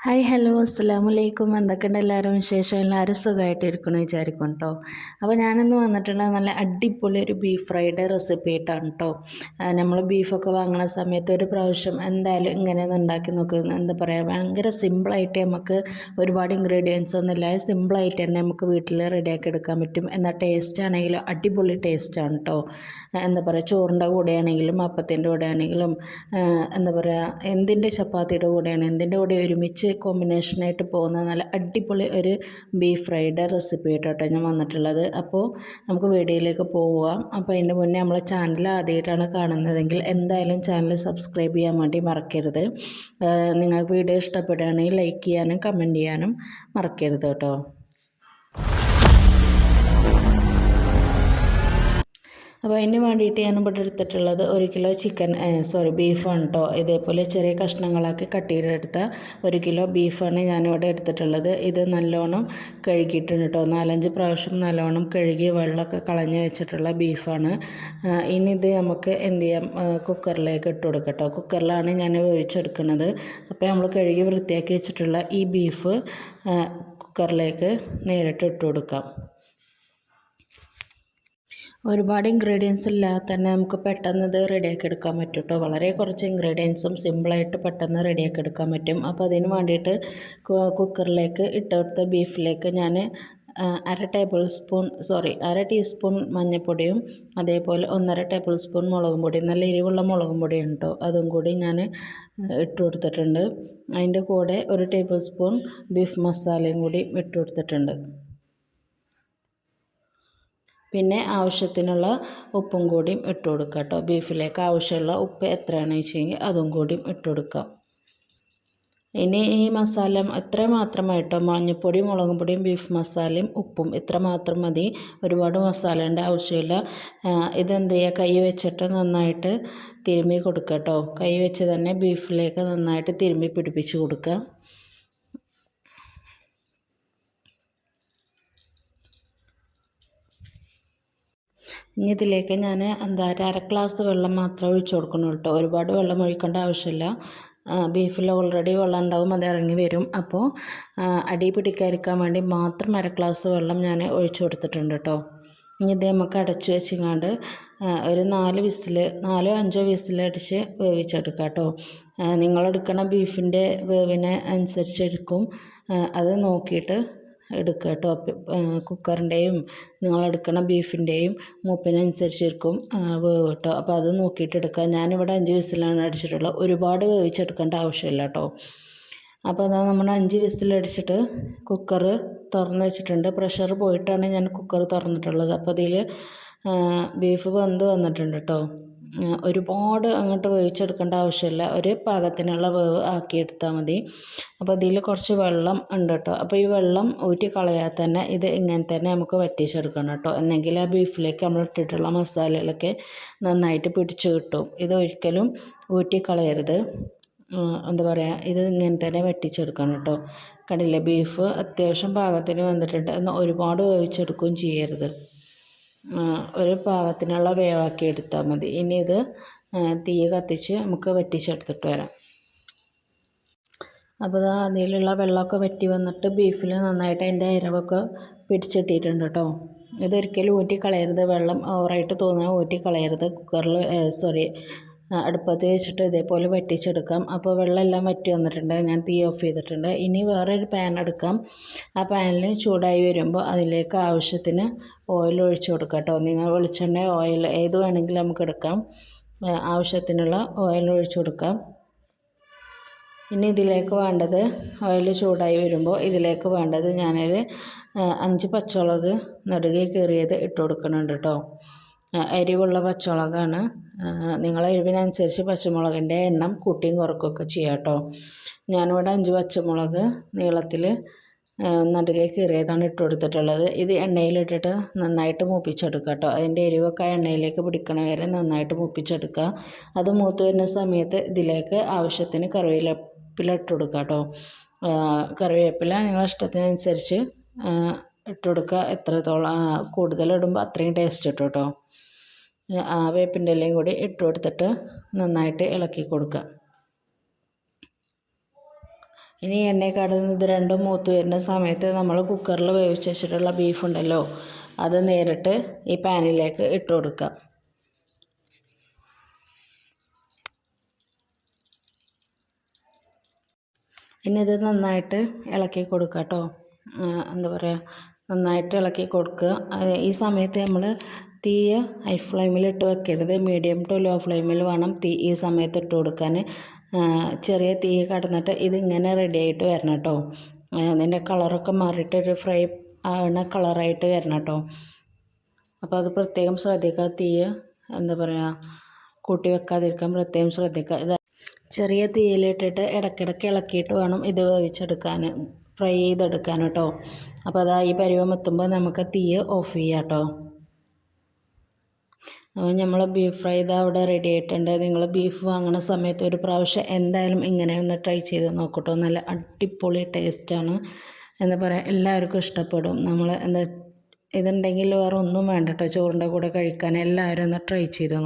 Hi hello. അസ്സാം വലൈക്കും എന്തൊക്കെയുണ്ട് എല്ലാവരും വിശേഷം? എല്ലാവരും സുഖമായിട്ടിരിക്കണം വിചാരിക്കും കേട്ടോ അപ്പോൾ ഞാനിന്ന് വന്നിട്ടുള്ള നല്ല അടിപൊളി ഒരു ബീഫ് ഫ്രൈഡ് റെസിപ്പി ആയിട്ടാണ് കേട്ടോ നമ്മൾ ബീഫൊക്കെ വാങ്ങുന്ന സമയത്ത് ഒരു പ്രാവശ്യം എന്തായാലും ഇങ്ങനെ ഒന്ന് ഉണ്ടാക്കി നോക്കുന്നത് എന്താ പറയുക ഭയങ്കര സിമ്പിളായിട്ട് നമുക്ക് ഒരുപാട് ഇൻഗ്രീഡിയൻസ് ഒന്നും ഇല്ലാതെ സിമ്പിളായിട്ട് തന്നെ നമുക്ക് വീട്ടിൽ റെഡിയാക്കി എടുക്കാൻ പറ്റും. എന്നാൽ ടേസ്റ്റ് ആണെങ്കിലും അടിപൊളി ടേസ്റ്റാണ് കേട്ടോ എന്താ പറയുക ചോറിന്റെ കൂടെയാണെങ്കിലും അപ്പത്തിന്റെ കൂടെ ആണെങ്കിലും എന്താ പറയുക എന്തിന്റെ ചപ്പാത്തിയുടെ കൂടെയാണ് എന്തിന്റെ കൂടെ ഒരുമിച്ച് കോമ്പിനേഷനായിട്ട് പോകുന്ന നല്ല അടിപൊളി ഒരു ബീഫ് ഫ്രൈഡ് റെസിപ്പി കേട്ടോ ഞാൻ വന്നിട്ടുള്ളത്. അപ്പോൾ നമുക്ക് വീഡിയോയിലേക്ക് പോവാം. അപ്പോൾ അതിന്റെ മുന്നേ നമ്മളെ ചാനൽ ആദ്യമായിട്ടാണ് കാണുന്നതെങ്കിൽ എന്തായാലും ചാനൽ സബ്സ്ക്രൈബ് ചെയ്യാൻ വേണ്ടി മറക്കരുത്. നിങ്ങൾക്ക് വീഡിയോ ഇഷ്ടപ്പെടുകയാണെങ്കിൽ ലൈക്ക് ചെയ്യാനും കമന്റ് ചെയ്യാനും മറക്കരുത് കേട്ടോ അപ്പോൾ അതിന് വേണ്ടിയിട്ട് ഞാൻ ഇവിടെ എടുത്തിട്ടുള്ളത് ഒരു കിലോ ചിക്കൻ സോറി ബീഫാണ് കേട്ടോ ഇതേപോലെ ചെറിയ കഷ്ണങ്ങളാക്കി കട്ട് ചെയ്തെടുത്ത ഒരു കിലോ ബീഫാണ് ഞാനിവിടെ എടുത്തിട്ടുള്ളത്. ഇത് നല്ലോണം കഴുകിയിട്ടുണ്ട് കേട്ടോ നാലഞ്ച് പ്രാവശ്യം നല്ലോണം കഴുകി വെള്ളമൊക്കെ കളഞ്ഞ് വെച്ചിട്ടുള്ള ബീഫാണ് ഇനി ഇത് നമുക്ക് എന്ത് ചെയ്യാം? കുക്കറിലേക്ക് ഇട്ട് കൊടുക്കാം കേട്ടോ കുക്കറിലാണ് ഞാൻ വേവിച്ചെടുക്കുന്നത്. അപ്പോൾ നമ്മൾ കഴുകി വൃത്തിയാക്കി വെച്ചിട്ടുള്ള ഈ ബീഫ് കുക്കറിലേക്ക് നേരിട്ട് ഇട്ട് കൊടുക്കാം. ഒരുപാട് ഇൻഗ്രീഡിയൻസ് ഇല്ലാതെ തന്നെ നമുക്ക് പെട്ടെന്ന് ഇത് റെഡിയാക്കി എടുക്കാൻ പറ്റും കേട്ടോ വളരെ കുറച്ച് ഇൻഗ്രീഡിയൻസും സിമ്പിളായിട്ട് പെട്ടെന്ന് റെഡിയാക്കി എടുക്കാൻ പറ്റും. അപ്പോൾ അതിന് വേണ്ടിയിട്ട് കുക്കറിലേക്ക് ഇട്ടെടുത്ത ബീഫിലേക്ക് ഞാൻ അര ടേബിൾ സ്പൂൺ സോറി അര ടീസ്പൂൺ മഞ്ഞൾപ്പൊടിയും അതേപോലെ ഒന്നര ടേബിൾ സ്പൂൺ മുളകും പൊടി നല്ല എരിവുള്ള മുളകും പൊടിയും കേട്ടോ അതും കൂടി ഞാൻ ഇട്ട് കൊടുത്തിട്ടുണ്ട്. അതിന്റെ കൂടെ ഒരു ടേബിൾ സ്പൂൺ ബീഫ് മസാലയും കൂടി ഇട്ട് കൊടുത്തിട്ടുണ്ട്. പിന്നെ ആവശ്യത്തിനുള്ള ഉപ്പും കൂടിയും ഇട്ട് കൊടുക്കുക കേട്ടോ. ബീഫിലേക്ക് ആവശ്യമുള്ള ഉപ്പ് എത്രയാണെന്ന് വെച്ചെങ്കിൽ അതും കൂടിയും ഇട്ട് കൊടുക്കാം. ഇനി ഈ മസാല ഇത്ര മാത്രമായിട്ടോ? മഞ്ഞൾപ്പൊടി മുളക് പൊടിയും ബീഫ് മസാലയും ഉപ്പും ഇത്ര മാത്രം മതി. ഒരുപാട് മസാലേന്റെ ആവശ്യമില്ല. ഇതെന്ത് ചെയ്യുക? കൈ വെച്ചിട്ട് നന്നായിട്ട് തിരുമ്മി കൊടുക്കുക കേട്ടോ. കൈ വെച്ച് തന്നെ ബീഫിലേക്ക് നന്നായിട്ട് തിരുമ്മി പിടിപ്പിച്ച് കൊടുക്കുക. ഇനി ഇതിലേക്ക് ഞാൻ എന്താ അര ഗ്ലാസ് വെള്ളം മാത്രമേ ഒഴിച്ചു കൊടുക്കുന്നുള്ളൂ കേട്ടോ. ഒരുപാട് വെള്ളം ഒഴിക്കേണ്ട ആവശ്യമില്ല. ബീഫിൽ ഓൾറെഡി വെള്ളം ഉണ്ടാവും അത് ഇറങ്ങി വരും. അപ്പോൾ അടി പിടിക്കാതിരിക്കാൻ വേണ്ടി മാത്രം അര ഗ്ലാസ് വെള്ളം ഞാൻ ഒഴിച്ചു കൊടുത്തിട്ടുണ്ട് കേട്ടോ. ഇനി ഇത് നമുക്ക് അടച്ചു വെച്ചിങ്ങാണ്ട് ഒരു നാല് വിസിൽ നാലോ അഞ്ചോ വിസിൽ അടിച്ച് വേവിച്ചെടുക്കാം കേട്ടോ. നിങ്ങളെടുക്കണ ബീഫിന്റെ വേവിനെ അനുസരിച്ചിരിക്കും. അത് നോക്കിയിട്ട് എടുക്കുക കേട്ടോ. കുക്കറിന്റെയും നിങ്ങളെടുക്കണ ബീഫിന്റെയും മൂപ്പിനനുസരിച്ചിരിക്കും വേവ് കേട്ടോ. അപ്പോൾ അത് നോക്കിയിട്ട് എടുക്കുക. ഞാനിവിടെ അഞ്ച് വിസിലാണ് അടിച്ചിട്ടുള്ളത്. ഒരുപാട് വേവിച്ചെടുക്കേണ്ട ആവശ്യമില്ല കേട്ടോ. അപ്പോൾ അതാ നമ്മൾ അഞ്ച് വിസിലടിച്ചിട്ട് കുക്കർ തുറന്ന് വെച്ചിട്ടുണ്ട്. പ്രഷർ പോയിട്ടാണ് ഞാൻ കുക്കർ തുറന്നിട്ടുള്ളത്. അപ്പോൾ അതിൽ ബീഫ് വെന്ത് വന്നിട്ടുണ്ട് കേട്ടോ. ഒരുപാട് അങ്ങോട്ട് വേവിച്ചെടുക്കേണ്ട ആവശ്യമില്ല. ഒരു പാകത്തിനുള്ള വേവ് ആക്കിയെടുത്താൽ മതി. അപ്പോൾ ഇതിൽ കുറച്ച് വെള്ളം ഉണ്ട് കേട്ടോ. അപ്പോൾ ഈ വെള്ളം ഊറ്റി കളയാതെ തന്നെ ഇത് ഇങ്ങനെ തന്നെ നമുക്ക് വറ്റിച്ചെടുക്കണം കേട്ടോ. എന്നെങ്കിൽ ആ ബീഫിലേക്ക് നമ്മൾ ഇട്ടിട്ടുള്ള മസാലകളൊക്കെ നന്നായിട്ട് പിടിച്ചു കിട്ടും. ഇത് ഒരിക്കലും ഊറ്റി കളയരുത്. എന്താ പറയുക ഇത് ഇങ്ങനെ തന്നെ വറ്റിച്ചെടുക്കണം കേട്ടോ. കണ്ടില്ലേ ബീഫ് അത്യാവശ്യം പാകത്തിന് വന്നിട്ടുണ്ട്. എന്നാൽ ഒരുപാട് വേവിച്ചെടുക്കുകയും ചെയ്യരുത്. ഒരു പാകത്തിനുള്ള വേവാക്കി എടുത്താൽ മതി. ഇനി ഇത് തീ കത്തിച്ച് നമുക്ക് വറ്റിച്ചെടുത്തിട്ട് വരാം. അപ്പോൾ ഇതാ അതിലുള്ള വെള്ളമൊക്കെ വറ്റി വന്നിട്ട് ബീഫിൽ നന്നായിട്ട് അതിന്റെ അരവൊക്കെ പിടിച്ചിട്ടിട്ടുണ്ട് കേട്ടോ. ഇതൊരിക്കലും ഊറ്റി കളയരുത് വെള്ളം ഓവറായിട്ട് തോന്നുക ഊറ്റി കളയരുത് കുക്കറിൽ സോറി അടുപ്പത്ത് വെച്ചിട്ട് ഇതേപോലെ വറ്റിച്ചെടുക്കാം അപ്പോൾ വെള്ളമെല്ലാം വറ്റി വന്നിട്ടുണ്ട്. ഞാൻ തീ ഓഫ് ചെയ്തിട്ടുണ്ട്. ഇനി വേറൊരു പാൻ എടുക്കാം. ആ പാനിൽ ചൂടായി വരുമ്പോൾ അതിലേക്ക് ആവശ്യത്തിന് ഓയിൽ ഒഴിച്ചു കൊടുക്കാം കേട്ടോ. നിങ്ങൾ വെളിച്ചെണ്ണ ഓയിൽ ഏത് വേണമെങ്കിലും നമുക്ക് എടുക്കാം. ആവശ്യത്തിനുള്ള ഓയിൽ ഒഴിച്ചു കൊടുക്കാം. ഇനി ഇതിലേക്ക് വേണ്ടത് ഓയിൽ ചൂടായി വരുമ്പോൾ ഇതിലേക്ക് വേണ്ടത് ഞാനൊരു അഞ്ച് പച്ചമുളക് നടുകെ കീറിയത് ഇട്ട് കൊടുക്കുന്നുണ്ട് കേട്ടോ. എരിവുള്ള പച്ചമുളകാണ്. നിങ്ങൾ എരിവിനനുസരിച്ച് പച്ചമുളകിന്റെ എണ്ണം കൂട്ടിയും കുറക്കുകയൊക്കെ ചെയ്യാം കേട്ടോ. ഞാനിവിടെ അഞ്ച് പച്ചമുളക് നീളത്തിൽ നടുകെ കീറിയതാണ് ഇട്ട് കൊടുത്തിട്ടുള്ളത്. ഇത് എണ്ണയിലിട്ടിട്ട് നന്നായിട്ട് മൂപ്പിച്ചെടുക്കുക കേട്ടോ. അതിന്റെ എരിവൊക്കെ എണ്ണയിലേക്ക് പിടിക്കണ വരെ നന്നായിട്ട് മൂപ്പിച്ചെടുക്കുക. അത് മൂത്ത് വരുന്ന സമയത്ത് ഇതിലേക്ക് ആവശ്യത്തിന് കറിവേപ്പില ഇട്ട് കൊടുക്കുക കേട്ടോ. കറിവേപ്പില നിങ്ങളുടെ ഇഷ്ടത്തിനനുസരിച്ച് ഇട്ട് കൊടുക്കുക എത്രത്തോളം കൂടുതൽ ഇടുമ്പോൾ അത്രയും ടേസ്റ്റ് കിട്ടും കേട്ടോ ആ വേപ്പിന്റെ ഇലയും കൂടി ഇട്ട് കൊടുത്തിട്ട് നന്നായിട്ട് ഇളക്കി കൊടുക്കുക. ഇനി എണ്ണയെ കടന്ന് ഇത് രണ്ടും മൂത്ത് വരുന്ന സമയത്ത് നമ്മൾ കുക്കറിൽ വേവിച്ച് വെച്ചിട്ടുള്ള ബീഫ് ഉണ്ടല്ലോ അത് നേരിട്ട് ഈ പാനിലേക്ക് ഇട്ട് കൊടുക്കുക. ഇനി ഇത് നന്നായിട്ട് ഇളക്കി കൊടുക്കുക കേട്ടോ എന്താ പറയുക നന്നായിട്ട് ഇളക്കി കൊടുക്കുക. ഈ സമയത്ത് നമ്മൾ തീ ഹൈ ഫ്ലെയിമിൽ ഇട്ട് വെക്കരുത്. മീഡിയം ടു ലോ ഫ്ലെയിമിൽ വേണം തീ ഈ സമയത്ത് ഇട്ട് കൊടുക്കാൻ. ചെറിയ തീ കടന്നിട്ട് ഇതിങ്ങനെ റെഡി ആയിട്ട് വരണം കേട്ടോ. അതിന്റെ കളറൊക്കെ മാറിയിട്ട് ഒരു ഫ്രൈ ആവുന്ന കളറായിട്ട് വരണം കേട്ടോ. അപ്പോൾ അത് പ്രത്യേകം ശ്രദ്ധിക്കുക. തീ എന്താ പറയുക കൂട്ടി വെക്കാതിരിക്കാൻ പ്രത്യേകം ശ്രദ്ധിക്കുക. ഇത് ചെറിയ തീയിലിട്ടിട്ട് ഇടയ്ക്കിടയ്ക്ക് ഇളക്കിയിട്ട് വേണം ഇത് വേവിച്ചെടുക്കാൻ. ഫ്രൈ ചെയ്തെടുക്കാൻ കേട്ടോ. അപ്പോൾ അതാ ഈ പരുവം എത്തുമ്പോൾ നമുക്ക് തീ ഓഫ് ചെയ്യാം കേട്ടോ. അപ്പോൾ നമ്മൾ ബീഫ് ഫ്രൈ ഇതാ അവിടെ റെഡി ആയിട്ടുണ്ട്. നിങ്ങൾ ബീഫ് വാങ്ങുന്ന സമയത്ത് ഒരു പ്രാവശ്യം എന്തായാലും ഇങ്ങനെ ഒന്ന് ട്രൈ ചെയ്ത് നോക്കട്ടോ. നല്ല അടിപൊളി ടേസ്റ്റാണ് എന്താ പറയുക എല്ലാവർക്കും ഇഷ്ടപ്പെടും. നമ്മൾ എന്താ ഇതുണ്ടെങ്കിൽ വേറെ ഒന്നും വേണ്ട കേട്ടോ. ചോറിന്റെ കൂടെ കഴിക്കാൻ എല്ലാവരും ഒന്ന് ട്രൈ ചെയ്ത്